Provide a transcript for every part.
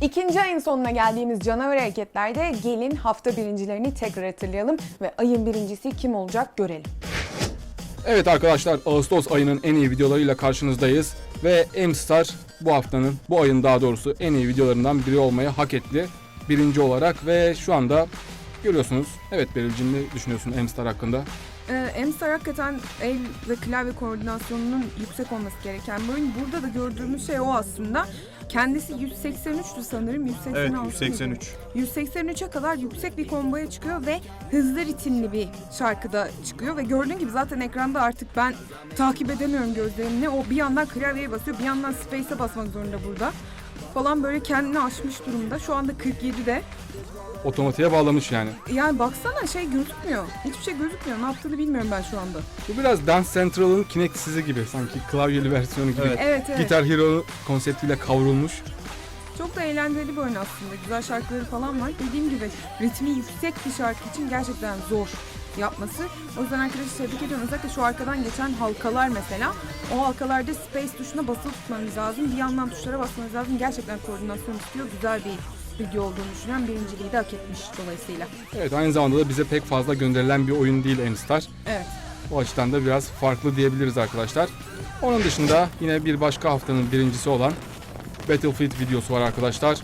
İkinci ayın sonuna geldiğimiz canavar hareketlerde gelin hafta birincilerini tekrar hatırlayalım ve ayın birincisi kim olacak görelim. Evet arkadaşlar Ağustos ayının en iyi videolarıyla karşınızdayız ve M-Star bu haftanın, bu ayın daha doğrusu en iyi videolarından biri olmayı hak etti. Birinci olarak ve şu anda görüyorsunuz. Evet Beril'cim ne düşünüyorsun M-Star hakkında? Ee, MSTAR hakikaten el ve klavye koordinasyonunun yüksek olması gereken bir oyun. Burada da gördüğümüz şey o aslında. Kendisi 183'tü sanırım. 186 Evet mıydı? 183. 183'e kadar yüksek bir komboya çıkıyor ve hızlı ritimli bir şarkıda çıkıyor ve gördüğün gibi zaten ekranda artık ben takip edemiyorum gözlerimle. O bir yandan klavyeye basıyor, bir yandan space'e basmak zorunda burada. Falan böyle kendini aşmış durumda. Şu anda 47'de. Otomatiğe bağlamış yani. Yani baksana şey gözükmüyor. Hiçbir şey gözükmüyor. Ne yaptığını bilmiyorum ben şu anda. Bu biraz Dance Central'ın Kinect'sizi gibi sanki klavyeli versiyonu gibi. Evet. Evet evet. Guitar Hero konseptiyle kavrulmuş. Çok da eğlenceli bir oyun aslında. Güzel şarkıları falan var. Dediğim gibi ritmi yüksek bir şarkı için gerçekten zor yapması. O yüzden arkadaşlar tebrik ediyorum. Özellikle şu arkadan geçen halkalar mesela. O halkalarda space tuşuna basılı tutmanız lazım. Bir yandan tuşlara basmanız lazım. Gerçekten koordinasyon istiyor. Güzel bir video olduğunu düşünüyorum. Birinciliği de hak etmiş dolayısıyla. Evet aynı zamanda da bize pek fazla gönderilen bir oyun değil M-Star. Evet. O açıdan da biraz farklı diyebiliriz arkadaşlar. Onun dışında yine bir başka haftanın birincisi olan Battlefield videosu var arkadaşlar.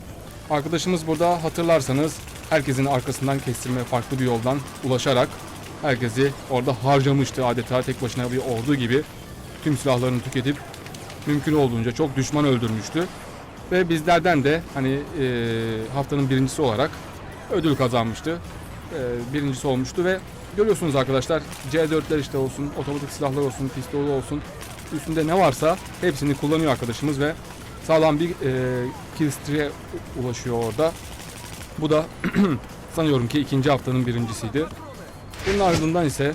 Arkadaşımız burada hatırlarsanız herkesin arkasından kestirme farklı bir yoldan ulaşarak herkesi orada harcamıştı adeta tek başına bir ordu gibi tüm silahlarını tüketip mümkün olduğunca çok düşman öldürmüştü. Ve bizlerden de hani e, haftanın birincisi olarak ödül kazanmıştı. E, birincisi olmuştu ve görüyorsunuz arkadaşlar C4'ler işte olsun, otomatik silahlar olsun, pistolü olsun üstünde ne varsa hepsini kullanıyor arkadaşımız ve sağlam bir e, kill streak'e ulaşıyor orada. Bu da sanıyorum ki ikinci haftanın birincisiydi. Bunun ardından ise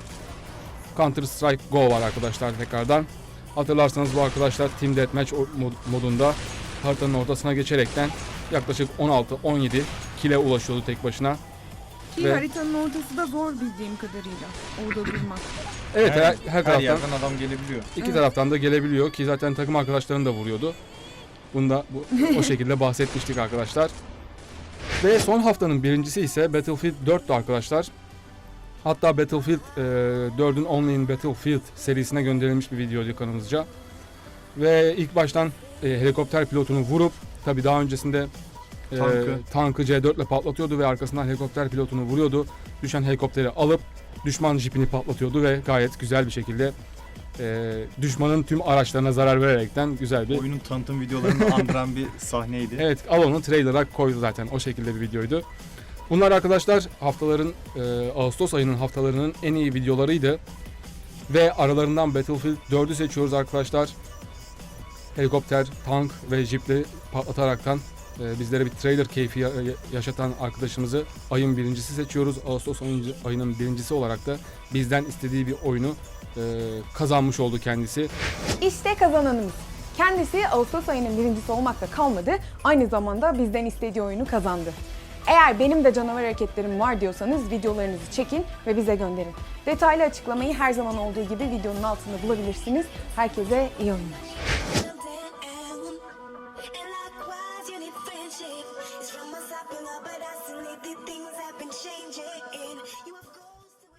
Counter Strike Go var arkadaşlar tekrardan. Hatırlarsanız bu arkadaşlar Team Deathmatch modunda haritanın ortasına geçerekten yaklaşık 16-17 kile ulaşıyordu tek başına. Ki Ve- haritanın ortası da zor bildiğim kadarıyla. Orada durmak. Evet her, her her taraftan yerden adam gelebiliyor. iki Evet. taraftan da gelebiliyor ki zaten takım arkadaşlarını da vuruyordu. Bunda bu, o şekilde bahsetmiştik arkadaşlar. Ve son haftanın birincisi ise Battlefield 4'tü arkadaşlar. Hatta Battlefield e, 4'ün Only in Battlefield serisine gönderilmiş bir videoydu kanalımızca. Ve ilk baştan e, helikopter pilotunu vurup tabi daha öncesinde e, Tankı. tankı C4 ile patlatıyordu ve arkasından helikopter pilotunu vuruyordu. Düşen helikopteri alıp düşman jipini patlatıyordu ve gayet güzel bir şekilde e, düşmanın tüm araçlarına zarar vererekten güzel bir Oyunun tanıtım videolarını andıran bir sahneydi. Evet al onu trailer'a koydu zaten o şekilde bir videoydu. Bunlar arkadaşlar haftaların e, Ağustos ayının haftalarının en iyi videolarıydı. Ve aralarından Battlefield 4'ü seçiyoruz arkadaşlar. Helikopter, tank ve jiple patlataraktan e, bizlere bir trailer keyfi ya- yaşatan arkadaşımızı ayın birincisi seçiyoruz. Ağustos ayın- ayının birincisi olarak da bizden istediği bir oyunu e, kazanmış oldu kendisi. İşte kazananımız. Kendisi Ağustos ayının birincisi olmakla kalmadı, aynı zamanda bizden istediği oyunu kazandı. Eğer benim de canavar hareketlerim var diyorsanız videolarınızı çekin ve bize gönderin. Detaylı açıklamayı her zaman olduğu gibi videonun altında bulabilirsiniz. Herkese iyi oyunlar.